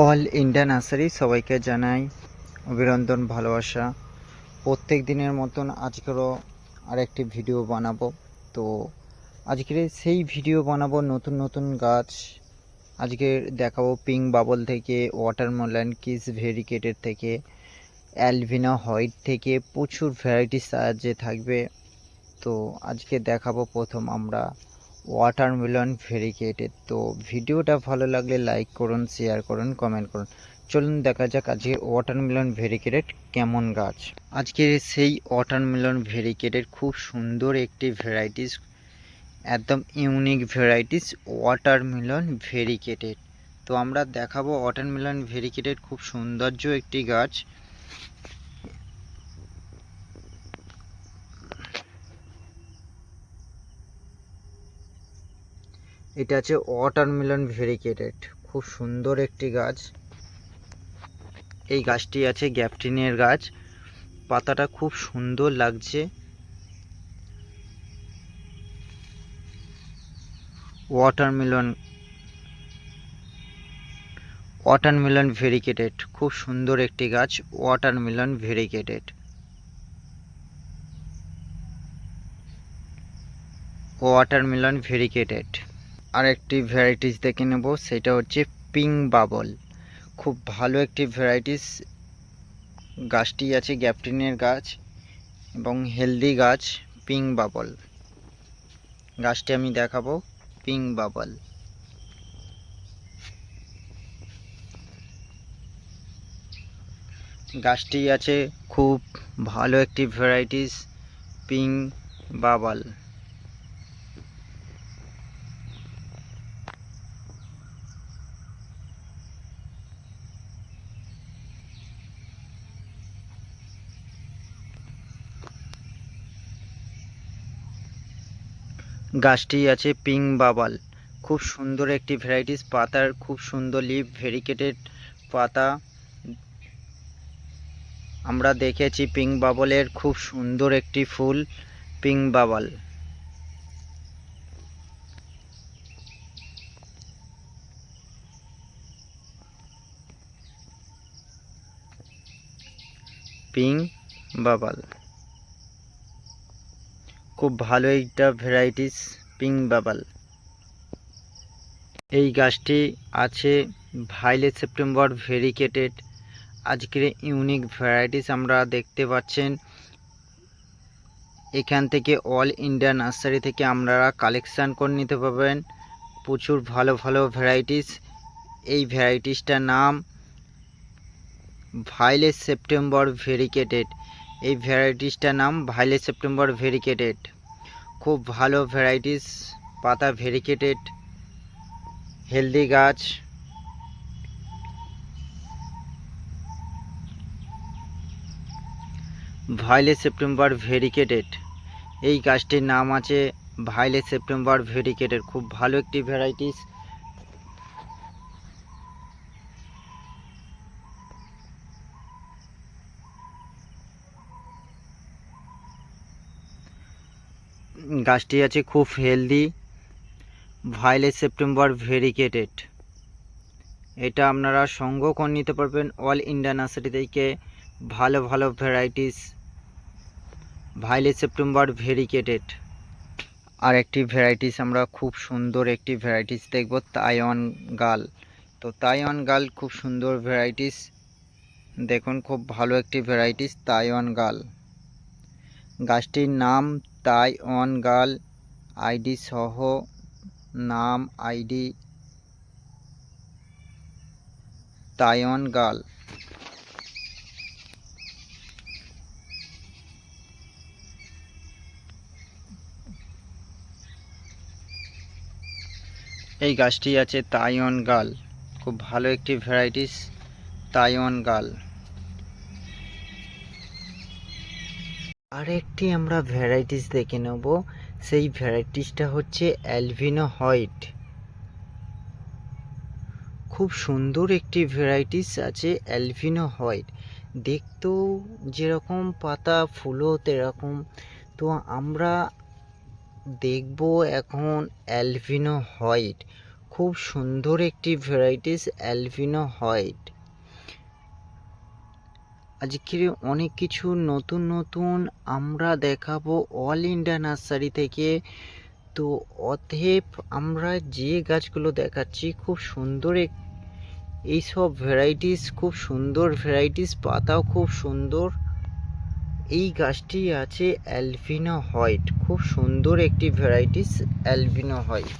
All India nursery সবাইকে জানাই অভিনন্দন, ভালোবাসা। প্রত্যেক দিনের মতন আজকেরও আরেকটি ভিডিও বানাবো। তো আজকের সেই ভিডিও বানাবো, নতুন নতুন গাছ। আজকে দেখাবো পিঙ্ক বাবল থেকে ওয়াটারমেলন কিস ভেরিকেটেড থেকে অ্যালভিনা হোয়াইট থেকে, প্রচুর ভ্যারাইটিস সাহায্যে থাকবে। তো আজকে দেখাবো প্রথম আমরা। ওয়াটারমেলন ভেরিকেটেড তো ভিডিওটা ভালো লাগলে লাইক করুন শেয়ার করুন কমেন্ট করুন। চলুন দেখা যাক আজকে ওয়াটারমেলন ভেরিকেটেড কেমন গাছ। আজকের সেই ওয়াটারমেলন ভেরিকেটেড খুব সুন্দর একটি ভ্যারাইটিস একদম ইউনিক ভ্যারাইটিস ওয়াটারমেলন ভেরিকেটেড তো আমরা দেখাবো ওয়াটারমেলন ভেরিকেটেড খুব সৌন্দর্য একটি গাছ। এটা আছে ওয়াটারমেলন ভেরিকেটেড খুব সুন্দর একটি গাছ। এই গাছটি আছে গ্যাপটিনের গাছ। পাতাটা খুব সুন্দর লাগছে। ওয়াটারমেলন ওয়াটারমেলন ভেরিকেটেড খুব সুন্দর একটি গাছ ওয়াটারমেলন ভেরিকেটেড ওয়াটারমেলন ভেরিকেটেড আর একটি ভ্যারাইটিস দেখে নেব, সেটা হচ্ছে পিঙ্ক বাবল খুব ভালো একটি ভ্যারাইটিস গাছটি আছে গ্যাপটিনের গাছ এবং হেলদি গাছ পিঙ্ক বাবল গাছটি আমি দেখাবো পিঙ্ক বাবল গাছটি আছে খুব ভালো একটি ভ্যারাইটিস পিঙ্ক বাবল গাছটি আছে পিঙ্ক বাবাল খুব সুন্দর একটি ভ্যারাইটিস পাতার খুব সুন্দর লিভ ভেরিকেটেড পাতা। আমরা দেখেছি পিঙ্ক বাবলের খুব সুন্দর একটি ফুল পিঙ্ক বাবাল পিঙ্ক বাবাল খুব ভালো একটা ভ্যারাইটিস পিঙ্ক বাবাল। এই গাছটি আছে ভাইলে সেপ্টেম্বর, ভেরিকেটেড। আজকের ইউনিক ভ্যারাইটিস আমরা দেখতে পাচ্ছেন। এখান থেকে অল ইন্ডিয়া নার্সারি থেকে আপনারা কালেকশান করে নিতে পারবেন। প্রচুর ভালো ভালো ভ্যারাইটিস। এই ভ্যারাইটিসটার নাম ভাইলেট সেপ্টেম্বর, ভেরিকেটেড। এই ভ্যারাইটিসটার নাম ভাইলেট সেপ্টেম্বর, ভেরিকেটেড। খুব ভালো ভ্যারাইটিস পাতা ভেরিকেটেড হেলদি গাছ। ভাইলে সেপ্টেম্বর ভেরিকেটেড এই গাছটির নাম আছে ভাইলে সেপ্টেম্বর ভেরিকেটেড খুব ভালো একটি ভ্যারাইটিস গাছটি আছে খুব হেলদি ভাইলেট সেপ্টেম্বর ভেরিকেটেড এটা আপনারা সংগ্রহ করে নিতে পারবেন অল ইন্ডিয়া নার্সারি থেকে ভালো ভালো ভ্যারাইটিস ভাইলেট সেপ্টেম্বর ভেরিকেটেড আর একটি ভ্যারাইটিস আমরা খুব সুন্দর একটি ভ্যারাইটিস দেখব তাইওয়ান গাল তো তাইওয়ান গাল খুব সুন্দর ভ্যারাইটিস দেখুন খুব ভালো একটি ভ্যারাইটিস তাইওয়ান গাল গাছটির নাম তাইওয়ান গাল আইডি সহ নাম আইডি তাইওয়ান গাল। এই গাছটি আছে তাইওয়ান গাল। খুব ভালো একটি ভ্যারাইটিস তাইওয়ান গাল। আরেকটি আমরা ভ্যারাইটিস দেখে নেব। সেই ভ্যারাইটিসটা হচ্ছে অ্যালভিনো হোয়াইট খুব সুন্দর একটি ভ্যারাইটিস আছে অ্যালভিনো হোয়াইট দেখতেও যেরকম পাতা, ফুলও তেরকম। তো আমরা দেখব এখন অ্যালভিনো হোয়াইট খুব সুন্দর একটি ভ্যারাইটিস অ্যালভিনো হোয়াইট আজকে অনেক কিছু নতুন নতুন আমরা দেখাবো অল ইন্ডিয়া নার্সারি থেকে। তো অতএব আমরা যে গাছগুলো দেখাচ্ছি, খুব সুন্দর এক এইসব ভ্যারাইটিস খুব সুন্দর ভ্যারাইটিস পাতাও খুব সুন্দর। এই গাছটি আছে অ্যালবিনো হোয়াইট খুব সুন্দর একটি ভ্যারাইটিস অ্যালবিনো হোয়াইট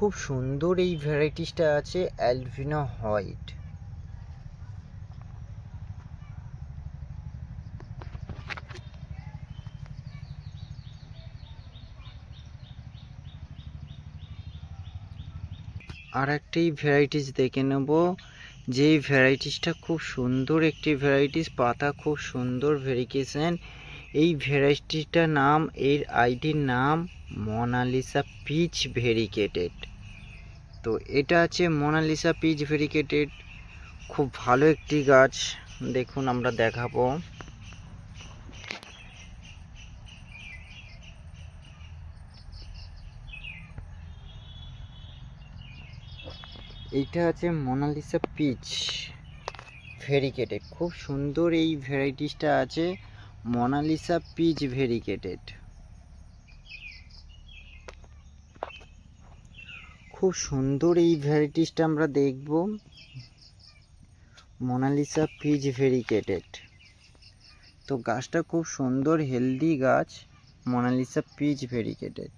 খুব সুন্দর এই ভ্যারাইটিসটা আছে অ্যালবিনো হোয়াইট। আর একটি ভ্যারাইটিস দেখে নেব যেই ভ্যারাইটিসটা খুব সুন্দর একটি ভ্যারাইটিস, পাতা খুব সুন্দর ভেরিকেশন। এই ভ্যারাইটিটার নাম, এর আইডির নাম, মোনালিসা পিচ ভেরিকেটেড। তো এটা আছে মোনালিসা পিচ ভেরিকেটেড খুব ভালো একটি গাছ। দেখুন, আমরা দেখাবো। এইটা আছে মোনালিসা পিচ ভেরিকেটেড খুব সুন্দর এই ভ্যারাইটিসটা আছে মোনালিসা পিচ ভেরিকেটেড খুব সুন্দর এই ভ্যারাইটিসটা আমরা দেখব। Mona Lisa peach variegated. তো গাছটা খুব সুন্দর, হেলদি গাছ, মোনালিসা পিচ ভেরিকেটেড।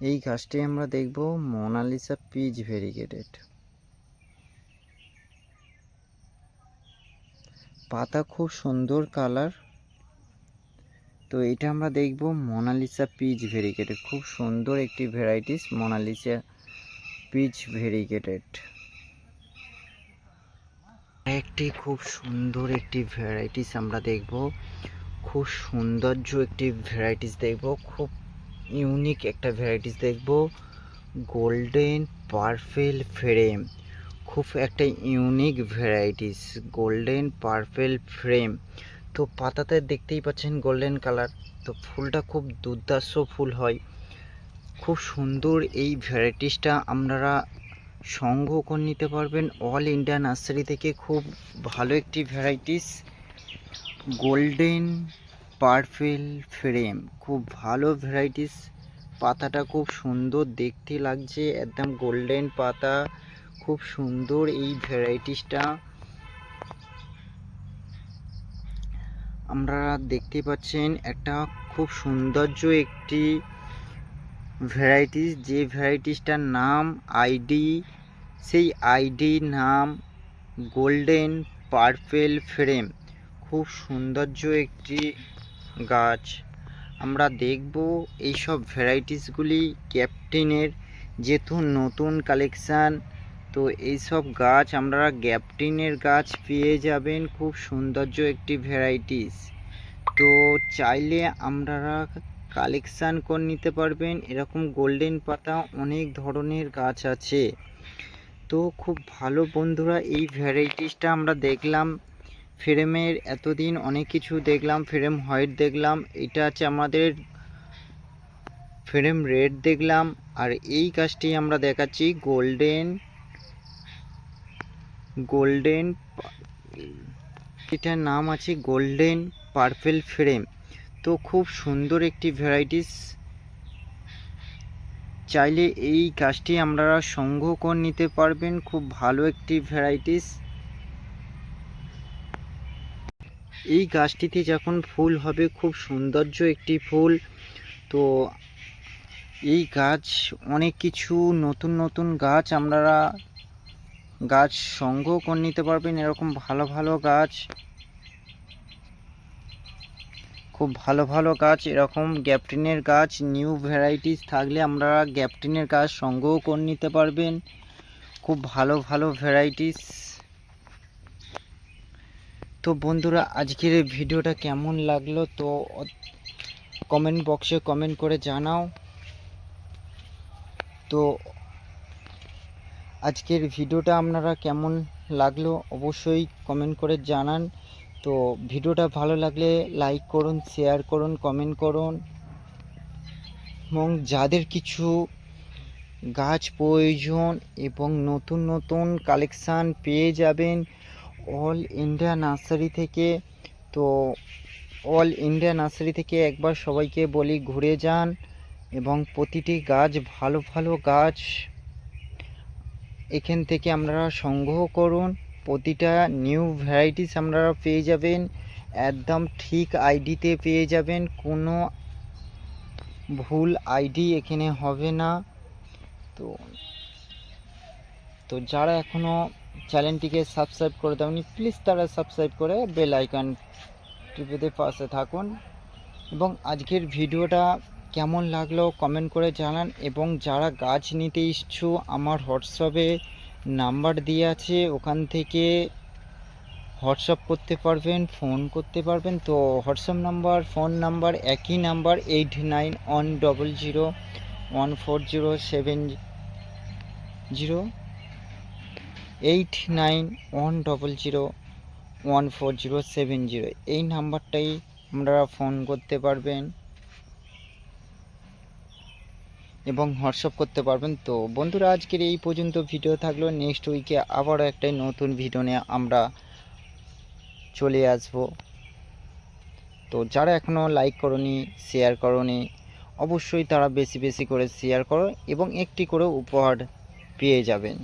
এই গাছটি আমরা দেখব মোনালিসা পিচ ভেরিকেটেড। পাতা খুব সুন্দর কালার। তো এটা আমরা দেখব মোনালিসা পিচ ভেরিকেটেড খুব সুন্দর একটি ভ্যারাইটিস মোনালিসা পিচ ভেরিকেটেড একটি খুব সুন্দর একটি ভ্যারাইটিস আমরা দেখব। খুব সৌন্দর্য একটি ভ্যারাইটিস দেখব। খুব ইউনিক একটা ভ্যারাইটিস দেখব। Golden purple frame. খুব একটা unique varieties. Golden purple frame. তো পাতাতে দেখতেই পাচ্ছেন গোল্ডেন কালার তো ফুলটা খুব দুর্দার্শ ফুল হয়। খুব সুন্দর এই ভ্যারাইটিসটা আপনারা সংগ্রহ করে নিতে পারবেন। অল ইন্ডিয়া নার্সারি থেকে খুব ভালো একটি ভ্যারাইটিস গোল্ডেন পার্পেল ফ্রেম খুব ভালো ভ্যারাইটিস পাতাটা খুব সুন্দর দেখতে লাগছে, একদম গোল্ডেন পাতা। খুব সুন্দর এই ভ্যারাইটিসটা আমরা দেখতে পাচ্ছেন একটা খুব সৌন্দর্য একটি ভ্যারাইটিস যে ভ্যারাইটিসটার নাম আইডি সেই আইডি নাম গোল্ডেন পার্পেল ফ্রেম খুব সৌন্দর্য একটি গাছ। আমরা দেখব এইসব ভ্যারাইটিসগুলি ক্যাপ্টেনের যেহেতু নতুন কালেকশান তো এইসব গাছ আমরা গ্যাপটিনের গাছ পেয়ে যাবেন। খুব সৌন্দর্য একটি ভ্যারাইটিস তো চাইলে আপনারা কালেকশান করে নিতে পারবেন। এরকম গোল্ডেন পাতা অনেক ধরনের গাছ আছে। তো খুব ভালো বন্ধুরা, এই ভ্যারাইটিসটা আমরা দেখলাম। ফ্রেমের এতদিন অনেক কিছু দেখলাম ফ্রেম হোয়াইট দেখলাম। এটা আছে আমাদের ফ্রেম রেড দেখলাম। আর এই গাছটি আমরা দেখাচ্ছি গোল্ডেন গোল্ডেন এটার নাম আছে গোল্ডেন পার্পেল ফ্রেম। তো খুব সুন্দর একটি ভ্যারাইটিস। চাইলে এই গাছটি আপনারা সংগ্রহ করে নিতে পারবেন। খুব ভালো একটি ভ্যারাইটিস। এই গাছটিতে যখন ফুল হবে, খুব সৌন্দর্য একটি ফুল। তো এই গাছ, অনেক কিছু নতুন নতুন গাছ আপনারা গাছ সংগ্রহ করে নিতে পারবেন, এরকম ভালো ভালো গাছ। খুব ভালো ভালো গাছ, এরকম গ্যাপটিনের গাছ, নিউ ভ্যারাইটিস থাকলে আমরা গ্যাপটিনের গাছ সংগ্রহ করে নিতে পারবেন। খুব ভালো ভালো ভ্যারাইটিস। তো বন্ধুরা, আজকের এই ভিডিওটা কেমন লাগল তো কমেন্ট বক্সে কমেন্ট করে জানাও। তো আজকের ভিডিওটা আপনারা কেমন লাগল অবশ্যই কমেন্ট করে জানান। তো ভিডিওটা ভালো লাগলে লাইক করুন শেয়ার করুন কমেন্ট করুন। এবং যাদের কিছু গাছ প্রয়োজন এবং নতুন নতুন কালেকশান পেয়ে যাবেন অল ইন্ডিয়া নার্সারি থেকে, তো অল ইন্ডিয়া নার্সারি থেকে একবার সবাইকে বলি ঘুরে যান এবং প্রতিটি গাছ ভালো ভালো গাছ এখান থেকে আপনারা সংগ্রহ করুন। প্রতিটা নিউ ভ্যারাইটিস আপনারা পেয়ে যাবেন। একদম ঠিক আইডিতে পেয়ে যাবেন। কোনো ভুল আইডি এখানে হবে না। তো তো যারা এখনও চ্যানেলটিকে সাবস্ক্রাইব করে দেওনি প্লিজ তারা সাবস্ক্রাইব করে বেল আইকন টিপে পাশে থাকুন। এবং আজকের ভিডিওটা কেমন লাগল কমেন্ট করে জানান এবং যারা গাছ নিতে ইচ্ছু, আমার হোয়াটসঅ্যাপে নাম্বার দিয়ে আছে, ওখান থেকে হোয়াটসঅ্যাপ করতে পারবেন ফোন করতে পারবেন। তো হোয়াটসঅ্যাপ নাম্বার ফোন নাম্বার একই number eight nine one double zero one four zero seven zero eight nine one double zero one four zero seven zero এই নাম্বারটাই আপনারা ফোন করতে পারবেন। এবং হোয়াটসঅ্যাপ করতে পারবেন। তো বন্ধুরা, আজকের এই পর্যন্ত ভিডিও থাকল। নেক্সট উইকে আবারও একটা নতুন ভিডিও নিয়ে আমরা চলে আসব। তো যারা এখনও লাইক করনি শেয়ার করনি, অবশ্যই তারা বেশি বেশি করে শেয়ার করো এবং একটি করে উপহার পেয়ে যাবেন।